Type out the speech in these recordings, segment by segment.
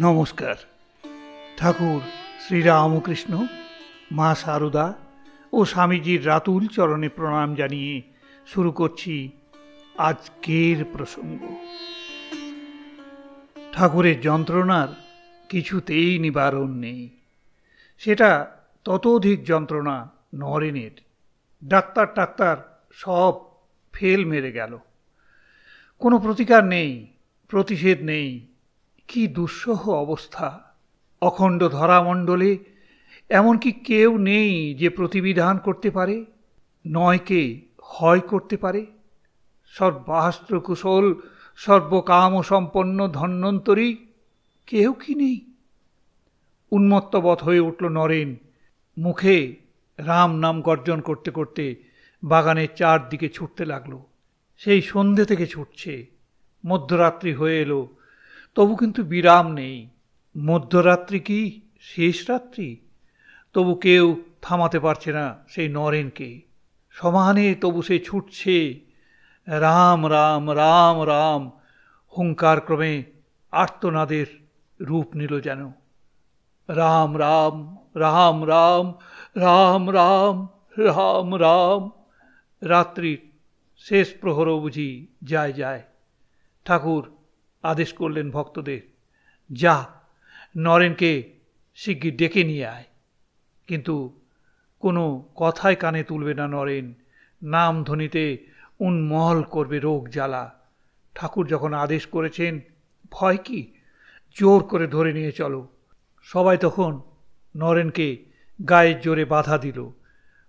নমস্কার। ঠাকুর শ্রীরামকৃষ্ণ, মা সারদা ও স্বামীজির রাতুল চরণে প্রণাম জানিয়ে শুরু করছি আজকের প্রসঙ্গ। ঠাকুরের যন্ত্রণার কিছুতেই নিবারণ নেই। সেটা ততোধিক যন্ত্রণা নরেনের। ডাক্তার টাক্তার সব ফেল মেরে গেল। কোনো প্রতিকার নেই, প্রতিষেধ নেই কি দুঃসহ অবস্থা। অখণ্ড ধরামণ্ডলে এমনকি কেউ নেই যে প্রতিবিধান করতে পারে নয়কে হয় করতে পারে। সর্বাস্ত্র কুশল, সর্বকাম সম্পন্ন ধন্বন্তরী কেউ কি নেই? উন্মত্তবৎ হয়ে উঠল নরেন। মুখে রাম নাম গর্জন করতে করতে বাগানের চারদিকে ছুটতে লাগল। সেই সন্ধে থেকে ছুটছে। মধ্যরাত্রি হয়ে এলো। তবু কিন্তু বিরাম নেই। মধ্যরাত্রি কি শেষ রাত্রি? তবু কেউ থামাতে পারছে না সেই নরেনকে। সমানে তবু সে ছুটছে। রাম রাম রাম রাম। হুঙ্কার ক্রমে আর্তনাদের রূপ নিল যেন। রাম রাম রাম রাম রাম রাম রাম রাম। রাত্রির শেষ প্রহরও বুঝি যায় যায়। ঠাকুর আদেশ করলেন ভক্তদের, যা, নরেনকে শিগগির ডেকে নিয়ে আয়। কিন্তু কোনো কথায় কানে তুলবে না নরেন। নাম ধ্বনিতে উন্মল করবে রোগ জ্বালা। ঠাকুর যখন আদেশ করেছেন, ভয় কি? জোর করে ধরে নিয়ে চলো। সবাই তখন নরেনকে গায়ের জোরে বাধা দিল।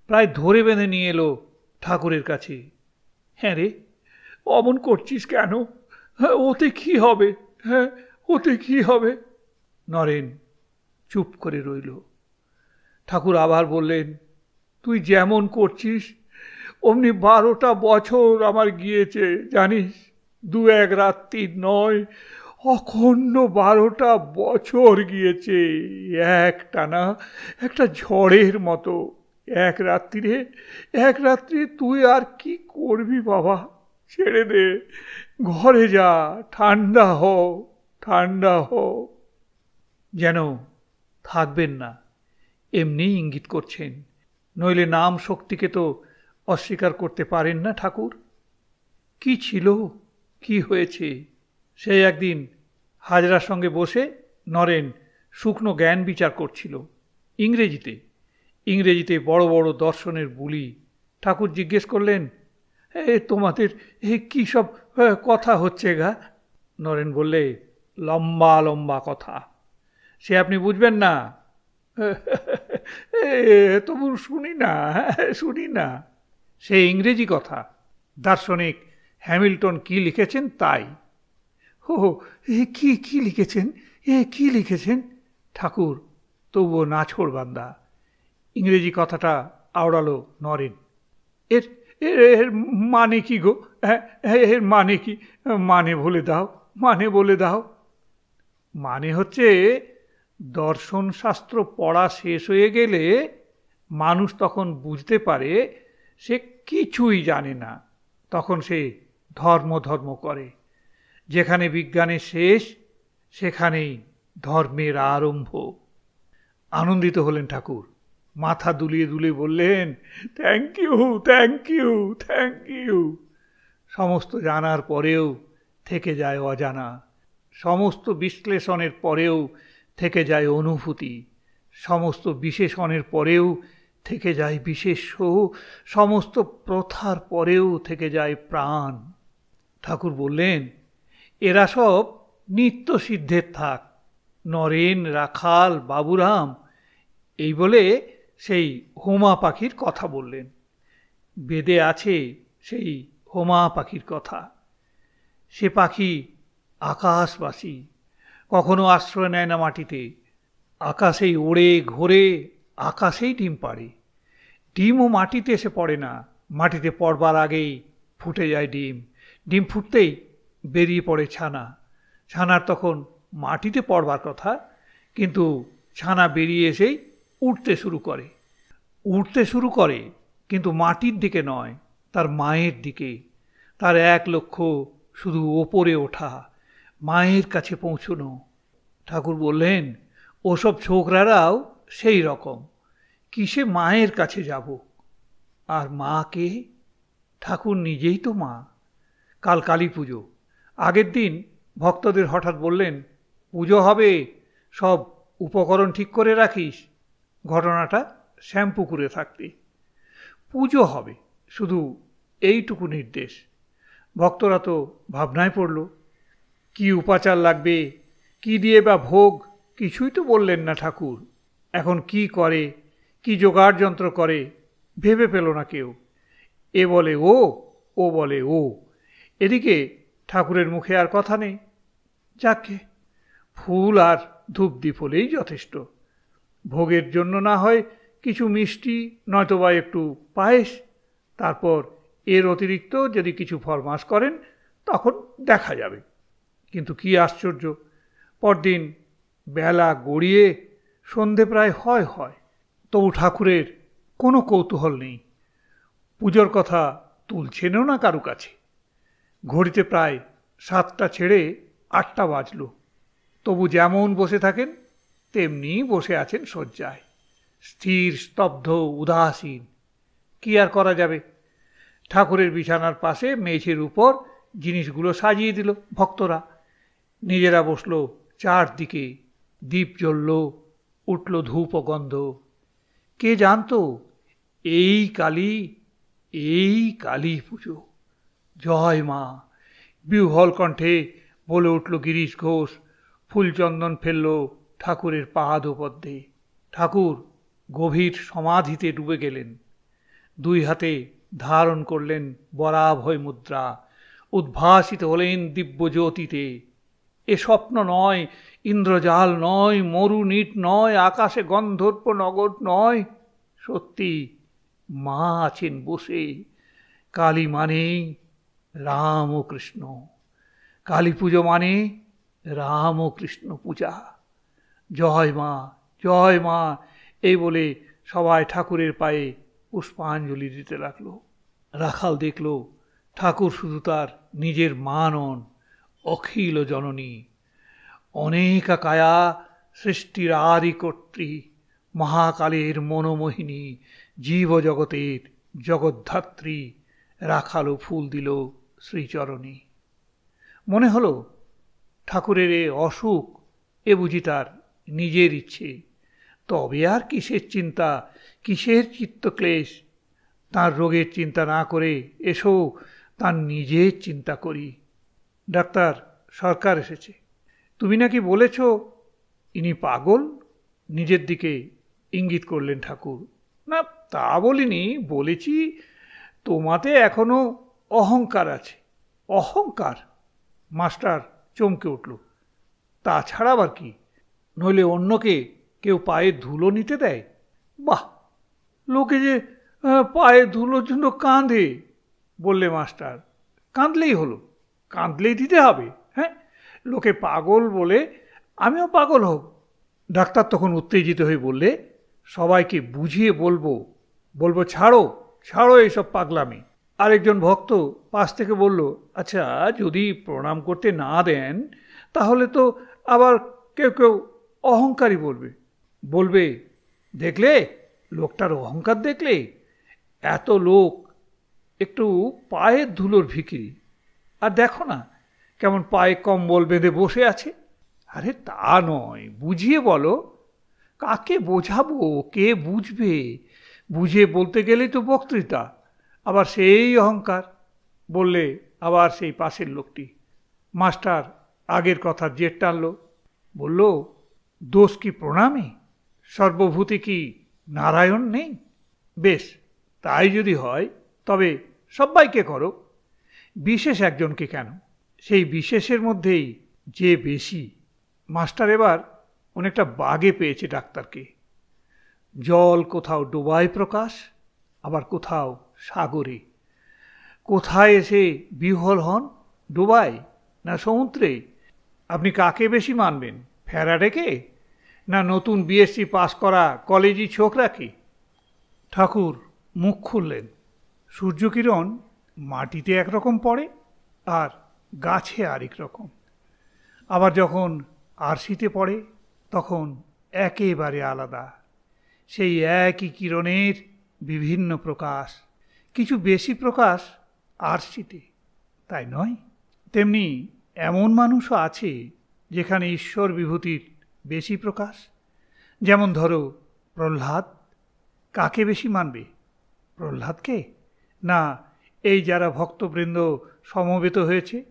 প্রায় ধরে বেঁধে নিয়ে এলো ঠাকুরের কাছে। হ্যাঁ রে, অমন করছিস কেন? হ্যাঁ ওতে কি হবে? হ্যাঁ ওতে কি হবে? নরেন চুপ করে রইল। ঠাকুর আবার বললেন, তুই যেমন করছিস, অমনি বারোটা বছর আমার গিয়েছে, জানিস? দু এক রাত্রি নয়, অখণ্ড বারোটা বছর গিয়েছে। এক টানা একটা ঝড়ের মতো। এক রাত্রিরে, এক রাত্রি তুই আর কি করবি বাবা? ছেড়ে দে। ঘরে যা, ঠান্ডা হ ঠান্ডা হ যেন থাকবেন না এমনি ইঙ্গিত করছেন। নইলে নাম শক্তিকে তো অস্বীকার করতে পারেন না ঠাকুর। কি ছিল, কি হয়েছে সেই একদিন হাজরার সঙ্গে বসে নরেন শুকনো জ্ঞান বিচার করছিল। ইংরেজিতে ইংরেজিতে বড় বড় দর্শনের বুলি ঠাকুর জিজ্ঞেস করলেন, এ, তোমাদের এ কী সব কথা হচ্ছে গা। নরেন বললে, লম্বা লম্বা কথা। সে আপনি বুঝবেন না। তবু শুনি না শুনি না। সে ইংরেজি কথা। দার্শনিক হ্যামিল্টন কি লিখেছেন তাই। ও এ কি কি লিখেছেন? এ কি লিখেছেন? ঠাকুর, তবুও নাছোড় বান্দা। ইংরেজি কথাটা আওড়ালো নরেন। এর এর মানে কি গো? এর মানে কি? মানে বলে দাও মানে বলে দাও। মানে হচ্ছে দর্শনশাস্ত্র পড়া শেষ হয়ে গেলে মানুষ তখন বুঝতে পারে সে কিছুই জানে না। তখন সে ধর্ম ধর্ম করে। যেখানে বিজ্ঞানের শেষ, সেখানেই ধর্মের আরম্ভ। আনন্দিত হলেন ঠাকুর। মাথা দুলিয়ে দুলিয়ে বললেন thank you thank you thank you সমস্ত জানার পরেও থেকে যায় অজানা। সমস্ত বিশ্লেষণের পরেও থেকে যায় অনুভূতি। সমস্ত বিশেষণের পরেও থেকে যায় বিশেষ্য। সমস্ত প্রথার পরেও থেকে যায় প্রাণ। ঠাকুর বললেন, এরা সব নিত্য সিদ্ধের থাক। নরেন, রাখাল, বাবুরাম, এই বলে সেই হোমা পাখির কথা বললেন। বেদে আছে সেই হোমা পাখির কথা। সে পাখি আকাশবাসী, কখনো আশ্রয় নেয় না মাটিতে। আকাশেই ওড়ে, ঘোরে, আকাশেই ডিম পাড়ে। ডিমও মাটিতে এসে পড়ে না। মাটিতে পড়বার আগেই ফুটে যায় ডিম। ডিম ফুটতেই বেরিয়ে পড়ে ছানা। ছানার তখন মাটিতে পড়বার কথা, কিন্তু ছানা বেরিয়ে এসেই উঠতে শুরু করে। উঠতে শুরু করে, কিন্তু মাটির দিকে নয়। তার মায়ের দিকে। তার এক লক্ষ্য শুধু ওপরে ওঠা। মায়ের কাছে পৌঁছনো। ঠাকুর বললেন, ওসব ছোকরারাও সেই রকম। কিসে মায়ের কাছে যাব? আর মাকে ঠাকুর নিজেই তো মা। কাল কালী পুজো। আগের দিন ভক্তদের হঠাৎ বললেন, পুজো হবে, সব উপকরণ ঠিক করে রাখিস। ঘটনাটা শ্যাম্পুকুরে থাকতে পুজো হবে। শুধু এইটুকু নির্দেশ। ভক্তরা তো ভাবনায় পড়ল, কি উপাচার লাগবে, কি দিয়ে বা ভোগ, কিছুই তো বললেন না ঠাকুর। এখন কি করে, কি জোগাড় যন্ত্র করে, ভেবে পেল না কেউ। এ বলে ও ও বলে ও। এদিকে ঠাকুরের মুখে আর কথা নেই। যাকে, ফুল আর ধূপ দ্বীপ হলেই যথেষ্ট। ভোগের জন্য না হয় কিছু মিষ্টি, নয়তোবা একটু পায়েস তারপর এর অতিরিক্ত যদি কিছু ফরমাস করেন, তখন দেখা যাবে। কিন্তু কি আশ্চর্য, পরদিন বেলা গড়িয়ে সন্ধে প্রায় হয় হয়, তবু ঠাকুরের কোনো কৌতূহল নেই। পুজোর কথা তুলছেনও না কারু কাছে। ঘড়িতে প্রায় সাতটা ছেড়ে আটটা বাজল। তবু যেমন বসে থাকেন, তেমনি বসে আছেন শয্যায়। স্থির, স্তব্ধ, উদাসীন। কি আর করা যাবে? ঠাকুরের বিছানার পাশে মেঝের উপর জিনিসগুলো সাজিয়ে দিল ভক্তরা। নিজেরা বসল, চারদিকে দ্বীপ জ্বলল, উঠল ধূপ গন্ধ। কে জানতো, এই কালী এই কালী পুজো। জয় মা। বিহ্বল কণ্ঠে বলে উঠল গিরিশ ঘোষ। ফুলচন্দন ফেলল ঠাকুরের পাদপদ্মে। ঠাকুর গভীর সমাধিতে ডুবে গেলেন। দুই হাতে ধারণ করলেন বরাভয় মুদ্রা, উদ্ভাসিত হলেন দিব্যজ্যোতিতে। এ স্বপ্ন নয়, ইন্দ্রজাল নয়, মরুনীট নয়, আকাশে গন্ধর্প নগর নয়। সত্যি মা আছেন বসে, কালী মানে রাম ও কৃষ্ণ। কালী পুজো মানে রাম ও কৃষ্ণ পূজা। জয় মা জয় মা, এই বলে সবাই ঠাকুরের পায়ে পুষ্পাঞ্জলি দিতে লাগল। রাখাল দেখল, ঠাকুর শুধু তার নিজের মা নন, অখিল জননী। অনেকা কায়া সৃষ্টির আদি কর্ত্রী মহাকালের মনোমোহিনী, জীবজগতের জগদ্ধাত্রী, রাখালো ফুল দিল শ্রীচরণী। মনে হলো, ঠাকুরের এ অসুখ এ বুঝি তার নিজের ইচ্ছে। তবে আর কিসের চিন্তা? কিসের চিত্তক্লেশ তার রোগের চিন্তা না করে এসো, তার নিজের চিন্তা করি। ডাক্তার, সরকার এসেছে। তুমি নাকি বলেছ, ইনি পাগল? নিজের দিকে ইঙ্গিত করলেন ঠাকুর। না, তা বলিনি, বলেছি, তোমাতে এখনও অহংকার আছে। অহংকার? মাস্টার চমকে উঠল। তাছাড়া আবার কি? নইলে অন্যকে কেউ পায়ে ধুলো নিতে দেয়? বাহ, লোকে যে পায়ে ধুলোর জন্য কাঁদে, বললে মাস্টার। কাঁদলেই হলো, কাঁদলেই দিতে হবে হ্যাঁ? লোকে পাগল বলে, আমিও পাগল হব। ডাক্তার তখন উত্তেজিত হয়ে বললে, সবাইকে বুঝিয়ে বলব বলব, ছাড়ো ছাড়ো এইসব পাগলামি। আরেকজন ভক্ত পাশ থেকে বলল আচ্ছা যদি প্রণাম করতে না দেন, তাহলে তো আবার কেউ কেউ অহংকারী বলবে। বলবে, দেখলে? লোকটার অহংকার দেখলে? এত লোক একটু পায়ের ধুলোর ভিকিরি আর দেখো না, কেমন পায়ে কম্বল বেঁধে বসে আছে। আরে তা নয়, বুঝিয়ে বলো। কাকে বোঝাবো? কে বুঝবে? বুঝিয়ে বলতে গেলেই তো বক্তৃতা। আবার সেই অহংকার, বললে আবার সেই পাশের লোকটি। মাস্টার আগের কথা জেট টানল। বলল, দোষ কি প্রণামে? সর্বভূতি কি নারায়ণ নেই? বেশ, তাই যদি হয়, তবে সবাইকে করো। বিশেষ একজনকে কেন? সেই বিশেষের মধ্যেই যে বেশি। মাস্টার এবার অনেকটা বাগে পেয়েছে ডাক্তারকে। জল কোথাও ডোবায় প্রকাশ, আবার কোথাও সাগরে। কোথায় এসে বিহল হন? ডোবায় না সমুদ্রে? আপনি কাকে বেশি মানবেন ফ্যারাডেকে না নতুন বিএসসি পাশ করা কলেজি ছোকরাকে ঠাকুর, মুখ খুললেন। সূর্যকিরণ মাটিতে একরকম পড়ে আর গাছে আরেক রকম। আবার যখন আরশিতে পড়ে, তখন একেবারে আলাদা। সেই একই কিরণের বিভিন্ন প্রকাশ। কিছু বেশি প্রকাশ আরশিতে। তাই নয়? তেমনি এমন মানুষও আছে যেখানে ঈশ্বর বিভূতির বেশি প্রকাশ? যেমন ধরো, প্রহ্লাদ কাকে বেশি মানবে? প্রহ্লাদকে? না, এই যারা ভক্তবৃন্দ সমবেত হয়েছে,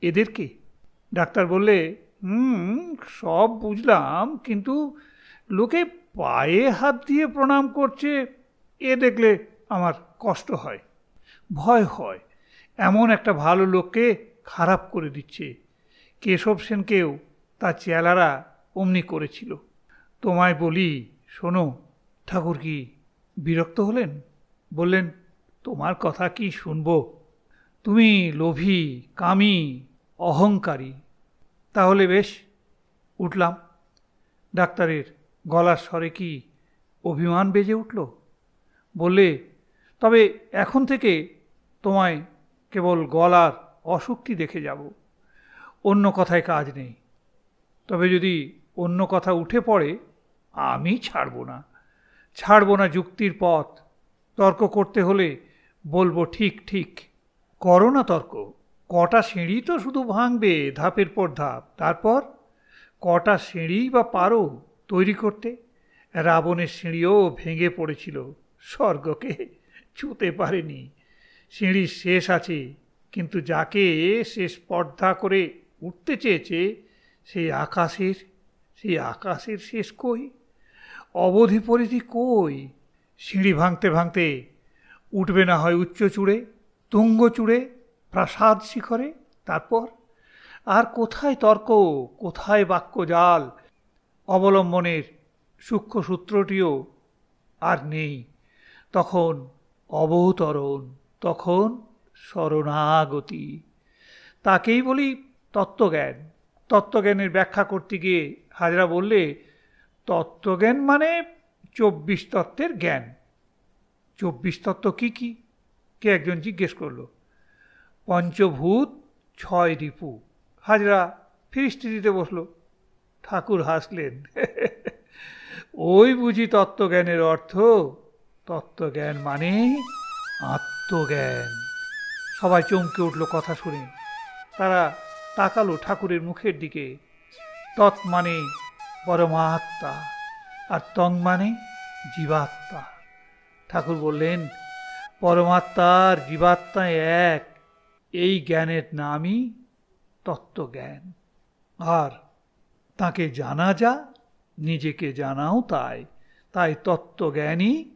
এদেরকে? ডাক্তার বললে, হুম, সব বুঝলাম, কিন্তু লোকে পায়ে হাত দিয়ে প্রণাম করছে, এ দেখলে আমার কষ্ট হয়, ভয় হয়। এমন একটা ভালো লোককে খারাপ করে দিচ্ছে। কেশব সেনকেও তার চেলারা অমনি করেছিল। তোমায় বলি, শোনো, ঠাকুর কি বিরক্ত হলেন? বললেন, তোমার কথা কি শুনব? তুমি লোভী, কামী, অহংকারী। তাহলে বেশ, উঠলাম। ডাক্তারের গলার স্বরে কি অভিমান বেজে উঠল? বললে, তবে এখন থেকে তোমায় কেবল গলার অসুক্তি দেখে যাব। অন্য কথায় কাজ নেই। তবে যদি অন্য কথা উঠে পড়ে, আমি ছাড়ব না। ছাড়ব না যুক্তির পথ। তর্ক করতে হলে বলব, ঠিক ঠিক। করো না তর্ক। কটা সিঁড়ি তো শুধু ভাঙবে ধাপের পর ধাপ। তারপর কটা সিঁড়ি বা পারো তৈরি করতে? রাবণের সিঁড়িও ভেঙে পড়েছিল। স্বর্গকে ছুঁতে পারেনি। সিঁড়ির শেষ আছে, কিন্তু যাকে সে স্পর্ধা করে উঠতে চেয়েছে, সেই আকাশের সেই আকাশের শেষ কই? অবধি পরিধি কই? সিঁড়ি ভাঙতে ভাঙতে উঠবে না হয় উচ্চ চূড়ে, তুঙ্গ চূড়ে, প্রাসাদ শিখরে, তারপর? আর কোথায় তর্ক, কোথায় বাক্য জাল? অবলম্বনের সূক্ষ্ম সূত্রটিও আর নেই। তখন অবতরণ, তখন শরণাগতি। তাকেই বলি তত্ত্বজ্ঞান। তত্ত্বজ্ঞানের ব্যাখ্যা করতে গিয়ে হাজরা বললে, তত্ত্বজ্ঞান মানে চব্বিশ তত্ত্বের জ্ঞান। চব্বিশ তত্ত্ব কী কী? কে একজন জিজ্ঞেস করল। পঞ্চভূত ছয় রিপু। হাজরা ফিরিস্তি দিতে বসল। ঠাকুর হাসলেন। ওই বুঝি তত্ত্বজ্ঞানের অর্থ, তত্ত্বজ্ঞান মানে আত্মজ্ঞান। সবাই চমকে উঠল কথা শুনে। তারা তাকালো ঠাকুরের মুখের দিকে। তৎ মানে পরমাত্মা আর তং মানে জীবাত্মা। ঠাকুর বললেন পরমাত্মার জীবাত্মা এক। এই জ্ঞানের নামই তত্ত্বজ্ঞান। আর তাকে জানা যা, নিজেকে জানাও তাই। তাই তত্ত্বজ্ঞানই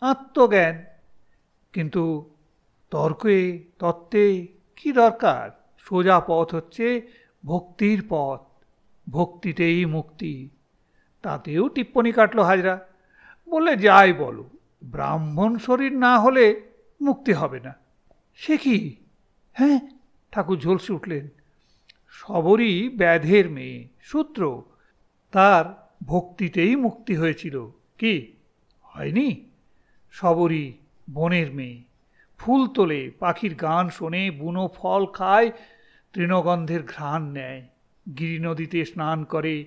আত্মজ্ঞান। কিন্তু তর্কে, তত্ত্বে কি দরকার? সোজা পথ হচ্ছে ভক্তির পথ। ভক্তিতেই মুক্তি। তাতেও টিপ্পনি কাটলো হাজরা। বললে, যাই বলো, ব্রাহ্মণ শরীর না হলে মুক্তি হবে না। সে কি? হ্যাঁ ঠাকুর ঝলসে উঠলেন। সবরই ব্যাধের মেয়ে সূত্র তার ভক্তিতেই মুক্তি হয়েছিল। কি? হয়নি। সবরই বনের মেয়ে। ফুল তোলে, পাখির গান শোনে, বুনো ফল খায়, তৃণগন্ধের ঘ্রাণ নেয়। গিরি নদীতে স্নান করে,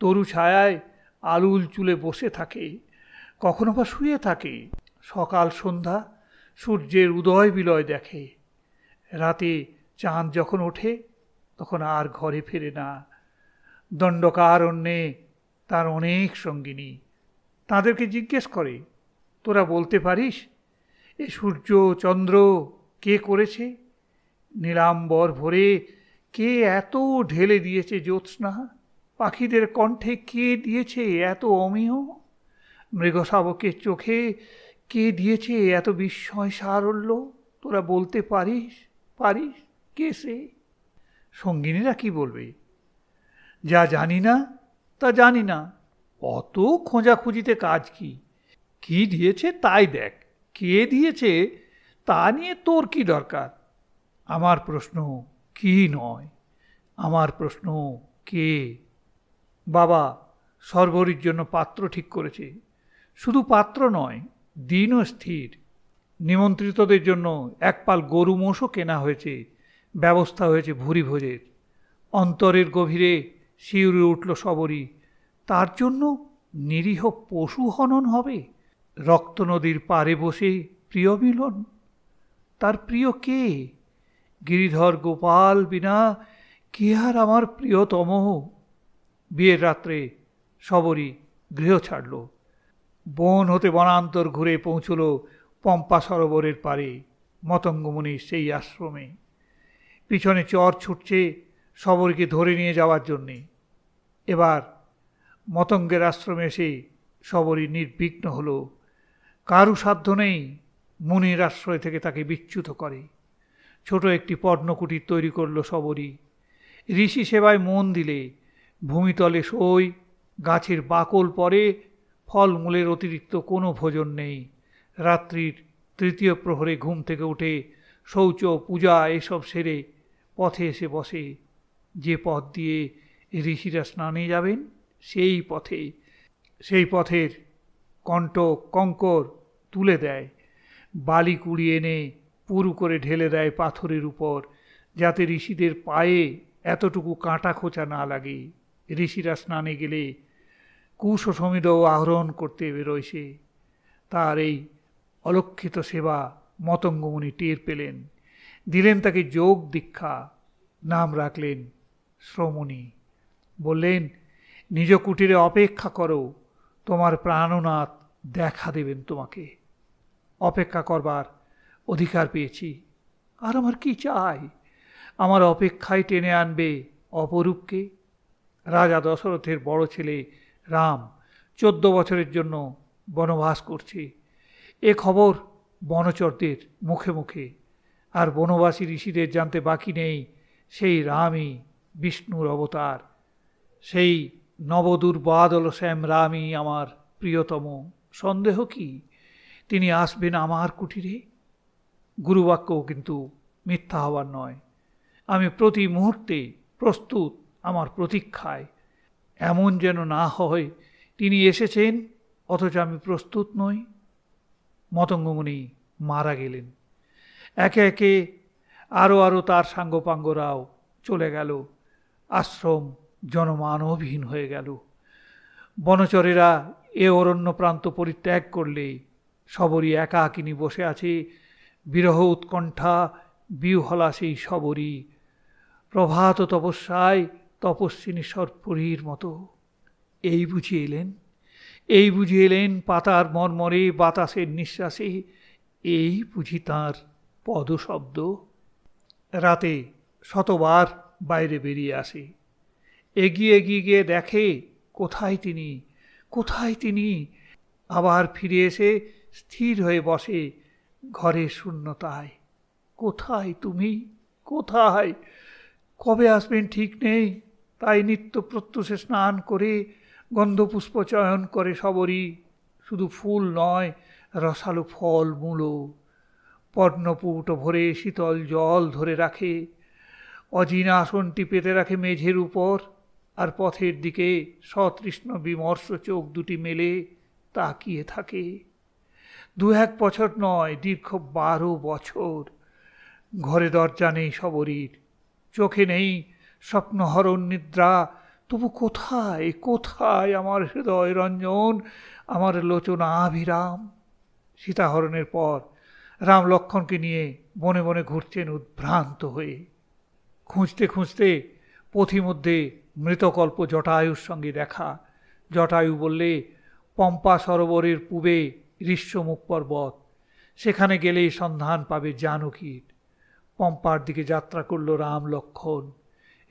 তরু ছায়ায় আলুল চুলে বসে থাকে, কখনো বা শুয়ে থাকে, সকাল সন্ধ্যা সূর্যের উদয় বিলয় দেখে, রাতে চাঁদ যখন ওঠে তখন আর ঘরে ফেরে না দণ্ডকারণ্যে তার অনেক সঙ্গিনী, তাদেরকে জিজ্ঞেস করে, তোরা বলতে পারিস, এ সূর্য, চন্দ্র কে করেছে? নীলাম্বর ভরে কে এত ঢেলে দিয়েছে জ্যোৎস্না? পাখিদের কণ্ঠে কে দিয়েছে এত অমেয় মৃগশাবকের চোখে কে দিয়েছে এত বিস্ময় সারল্য? তোরা বলতে পারিস পারিস কে সে? সঙ্গিনীরা কি বলবে? যা জানি না, তা জানি না। অত খোঁজাখুঁজিতে কাজ কি? কি দিয়েছে তাই দেখ। কে দিয়েছে তা নিয়ে তোর কি দরকার? আমার প্রশ্ন। কি নয়? আমার প্রশ্ন, কে? বাবা সর্বরীর জন্য পাত্র ঠিক করেছে। শুধু পাত্র নয়, দিনও স্থির। নিমন্ত্রিতদের জন্য এক পাল গরু মোষও কেনা হয়েছে, ব্যবস্থা হয়েছে ভুরি ভোজের। অন্তরের গভীরে শিউরে উঠল সবরই। তার জন্য নিরীহ পশু হনন হবে? রক্ত নদীর পারে বসে প্রিয় মিলন। তার প্রিয় কে? গিরিধর গোপাল বিনা, কে আর আমার প্রিয়তম? বিয়ের রাত্রে সবরই গৃহ ছাড়ল। বন হতে বনান্তর ঘুরে পৌঁছল পম্পা সরোবরের পারে মতঙ্গমণির সেই আশ্রমে। পিছনে চর ছুটছে সবরকে ধরে নিয়ে যাওয়ার জন্যে। এবার মতঙ্গের আশ্রমে এসে সবরই নির্বিঘ্ন হলো। কারু সাধ্য নেই মুনির আশ্রয় থেকে তাকে বিচ্যুত করে। ছোট একটি পর্ণকুটির তৈরি করল সবরই ঋষি সেবায় মন দিলে, ভূমিতলে সই গাছের বাকল পরে, ফলমূলের অতিরিক্ত কোনো ভোজন নেই। রাত্রির তৃতীয় প্রহরে ঘুম থেকে উঠে, শৌচ, পূজা এসব সেরে পথে এসে বসে। যে পথ দিয়ে ঋষিরা স্নানে যাবেন, সেই পথে, সেই পথের কণ্ঠ, কঙ্কর তুলে দেয়। বালি কুড়িয়ে এনে পুরু করে ঢেলে দেয় পাথরের উপর, যাতে ঋষিদের পায়ে এতটুকু কাঁটা খোঁচা না লাগে। ঋষিরা স্নানে গেলে কুশ ও সমিদও আহরণ করতে বেরোয় তার এই অলক্ষিত সেবা মতঙ্গমণি টের পেলেন। দিলেন তাকে যোগ দীক্ষা, নাম রাখলেন শ্রমণী। বললেন, নিজ কুটিরে অপেক্ষা করো, তোমার প্রাণনাথ দেখা দেবেন তোমাকে। অপেক্ষা করবার অধিকার পেয়েছি। আর আমার কি চাই? আমার অপেক্ষায় টেনে আনবে অপরূপকে। রাজা দশরথের বড় ছেলে রাম চোদ্দ বছরের জন্য বনবাস করছে। এ খবর বনচরদের মুখে মুখে। আর বনবাসী ঋষিদের জানতে বাকি নেই সেই রামই বিষ্ণুর অবতার। সেই নবদুর্বাদল শ্যাম রামই আমার প্রিয়তম। সন্দেহ কি? তিনি আসবেন আমার কুটিরে? গুরুবাক্যও কিন্তু মিথ্যা হওয়ার নয়। আমি প্রতি মুহূর্তে প্রস্তুত আমার প্রতীক্ষায়। এমন যেন না হয় তিনি এসেছেন, অথচ আমি প্রস্তুত নই। মতঙ্গমণি মারা গেলেন। একে একে আরও আরও তার সাঙ্গপাঙ্গরাও চলে গেল। আশ্রম জনমানবহীন হয়ে গেল। বনচরেরা এ অরণ্য প্রান্ত পরিত্যাগ করলে সবরই একাকিনী বসে আছে বিরহ উৎকণ্ঠা বিহলা সেই সবরই প্রভাত তপস্যায় তপস্বিনী সর্পরীর মতো। এই বুঝি এলেন, এই বুঝি এলেন পাতার মর্মরে, বাতাসের নিঃশ্বাসে। এই বুঝি তাঁর পদশব্দ। রাতে শতবার বাইরে বেরিয়ে আসে। এগিয়ে এগিয়ে গিয়ে দেখে, কোথায় তিনি কোথায় তিনি? আবার ফিরে এসে স্থির হয়ে বসে ঘরে শূন্যতায়। কোথায় তুমি? কোথায়? কবে আসবেন ঠিক নেই? তাই নিত্য প্রত্যুষে স্নান করে, গন্ধপুষ্প চয়ন করে সবরই। শুধু ফুল নয়, রসালো ফল, মূলো। পর্ণপুট ভরে শীতল জল ধরে রাখে। অজিন আসনটি পেতে রাখে মেঝের উপর। আর পথের দিকে সতৃষ্ণ বিমর্ষ চোখ দুটি মেলে, তাকিয়ে থাকে। দু এক বছর নয়, দীর্ঘ বারো বছর। ঘরে দরজা নেই সবরীর চোখে নেই স্বপ্নহরণ নিদ্রা। তবু কোথায় কোথায় আমার হৃদয় রঞ্জন, আমার লোচনা আভিরাম? সীতাহরণের পর রাম লক্ষণকে নিয়ে বনে বনে ঘুরছেন উদ্ভ্রান্ত হয়ে। খুঁজতে খুঁজতে পথিমধ্যে মৃতকল্প জটায়ুর সঙ্গে দেখা। জটায়ু বললে, পম্পা সরোবরের পূবে ঋষ্যমুখ পর্বত। সেখানে গেলেই সন্ধান পাবে জানকীর। পম্পার দিকে যাত্রা করল রাম লক্ষণ।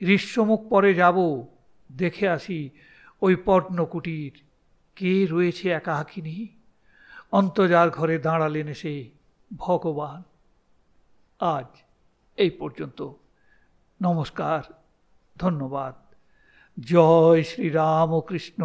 ঋষ্যমুখ পরে যাব, দেখে আসি ওই পর্ণকুটির। কে রয়েছে একাকিনী অন্তজার ঘরে দাঁড়ালেন এসে ভগবান। আজ এই পর্যন্ত। নমস্কার, ধন্যবাদ। জয় শ্রীরামকৃষ্ণ।